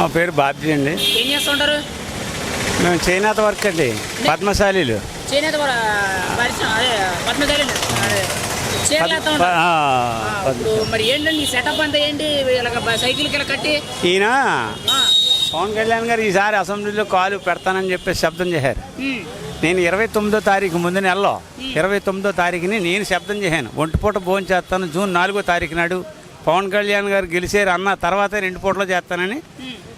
మా పేరు బాబ్జీ అండి. ఏం చేస్తుంటారు? మేము చేనేత వర్క్ అండి పద్మశాలీలు. చేనేత కూడా పరిశ్రమ అదే పద్మశాలి అదే. మరి ఏంటండి సెటప్ అంతా ఏంటి? కట్టి ఈయన పవన్ కళ్యాణ్ గారు ఈసారి అసెంబ్లీలో కాలు పెడతానని చెప్పి శబ్దం చేశారు. నేను ఇరవై తొమ్మిదో తారీఖు ముందు నెలలో ఇరవై తొమ్మిదో తారీఖుని నేను శబ్దం చేశాను. ఒంటిపూట భోజనం చేస్తాను జూన్ నాలుగో తారీఖు నాడు పవన్ కళ్యాణ్ గారు గెలిచారు అన్న తర్వాత రెండు పూటలో చేస్తానని.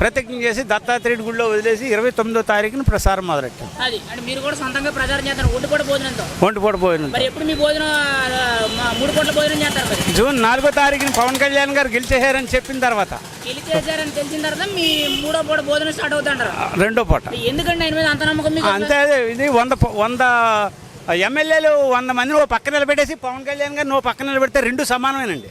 ప్రతిజ్ఞ చేసి దత్తాత్రేయుడి గుడిలో వదిలేసి ఇరవై తొమ్మిదో తారీఖున ప్రసారం మొదలెట్టాం. అది. అంటే మీరు కూడా సొంతంగా ప్రచారం చేస్తారు ఒంటి పూట భోజనంతో? భోజనం. మరి ఎప్పుడు మీ భోజనం మూడు పూట్ల భోజనం చేస్తారు మరి? జూన్ నాలుగో తారీఖున పవన్ కళ్యాణ్ గారు గెలిచేశారని చెప్పిన తర్వాత. తెలిసిన తర్వాత మీ మూడో పూట భోజనం స్టార్ట్ అవుతుంటారు. రెండో పూట. ఎందుకండి ఆయన మీద అంత నమ్మకం అంతే ఇది వంద వంద ఎమ్మెల్యేలు వంద మందిని ఓ పక్క నిలబెట్టేసి పవన్ కళ్యాణ్ గారిని ఓ పక్క నిలబెడితే రెండు సమానమేనండి.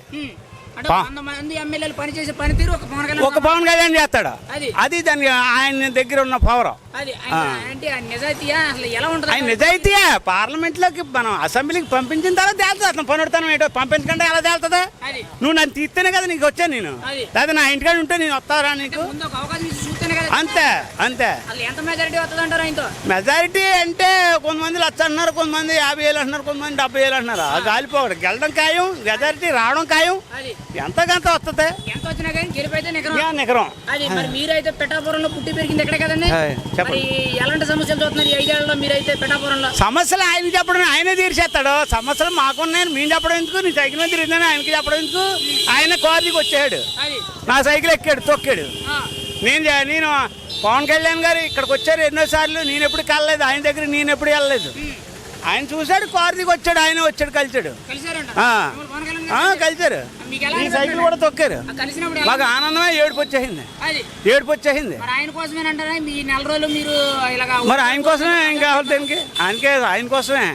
ఒక పవన్ కళ్యాణ్ చేస్తాడు? అది. దాని ఆయన దగ్గర ఉన్న పవర్ ఆయన నిజాయితీయా? నిజాయితీయే? పార్లమెంట్లోకి మనం అసెంబ్లీకి పంపించిన తర్వాత తేలుతుంది. అతను పనుడతాను ఏంటో? పంపించకుండా ఎలా తేలుతుంది? నువ్వు నన్ను తీస్తేనే కదా నీకు వచ్చాను నేను. అది. లేదా నా ఇంటికాడ ఉంటే నేను వస్తారా నీకు? అంతే అంతే. మెజారిటీ అంటే కొంతమంది లక్ష అంటున్నారు కొంతమంది యాభై వేలు అంటున్నారు కొంతమంది డెబ్బై వేలు అంటున్నారు. గాలిపోవడం గెలడం ఖాయం మెజారిటీ రావడం ఖాయం. ఎంతకంత వస్తుంది? నికరం. మీరైతే పుట్టి పెరిగింది ఎక్కడే కదండి? ఎలాంటి సమస్యలు చూస్తున్నారు ఈ ఐదేళ్ళలో మీరైతే పిఠాపురంలో? సమస్యలు ఆయన చెప్పడం ఆయనే తీర్చేస్తాడు. సమస్యలు మాకున్నాయని మేము చెప్పడం ఎందుకు? నీ సైకిల్ మీద తిరిగిందని ఆయనకి చెప్పడం ఎందుకు? ఆయన కార్నికి వచ్చాడు నా సైకిల్ ఎక్కాడు తొక్కాడు. నేను నేను పవన్ కళ్యాణ్ గారు ఇక్కడికి వచ్చారు ఎన్నోసార్లు నేను ఎప్పుడు కలలేదు. ఆయన దగ్గర నేను ఎప్పుడు వెళ్ళలేదు. ఆయన చూశాడు కారు దిగి వచ్చాడు ఆయన వచ్చాడు కలిసాడు కలిసారు ఈ సైకిల్ కూడా తొక్కారు. మాకు ఆనందమే ఏడుపు వచ్చేసింది ఏడుపు వచ్చేసింది మరి ఆయన కోసమే ఏం కావాలి దీనికి? ఆయనకే ఆయన కోసమే.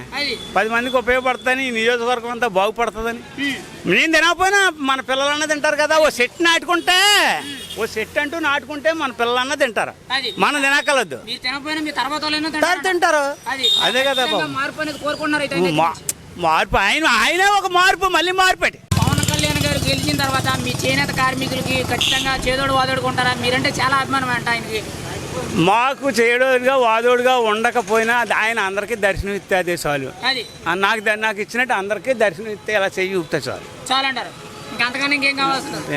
పది మందికి ఉపయోగపడుతుందని ఈ నియోజకవర్గం అంతా బాగుపడుతుందని. నేను తినకపోయినా మన పిల్లలన్న తింటారు కదా ఓ సెట్ నాటుకుంటే ఓ సెట్ అంటూ నాటుకుంటే మన పిల్లలన్న తింటారు. మనం తినకలద్దు తింటారు. అది. కదా. మార్పు. ఆయన ఆయన ఒక మార్పు మళ్ళీ మార్పెట్టి పవన్ కళ్యాణ్ గారు గెలిచిన తర్వాత మీ చేనేత కార్మికులకి ఖచ్చితంగా చేదోడు వాదోడుకుంటారా? మీరంటే చాలా అభిమానం అంట ఆయనకి. మాకు చేయడోడుగా వాదోడుగా ఉండకపోయినా ఆయన అందరికీ దర్శనం ఇస్తే అదే చాలు. నాకు నాకు ఇచ్చినట్టు అందరికీ దర్శనం ఇస్తే ఇలా చెయ్యి ఊపితే చాలు. చాలా అంటారు ఇంకా అంతకన్నా ఇంకేం కావాల్సింది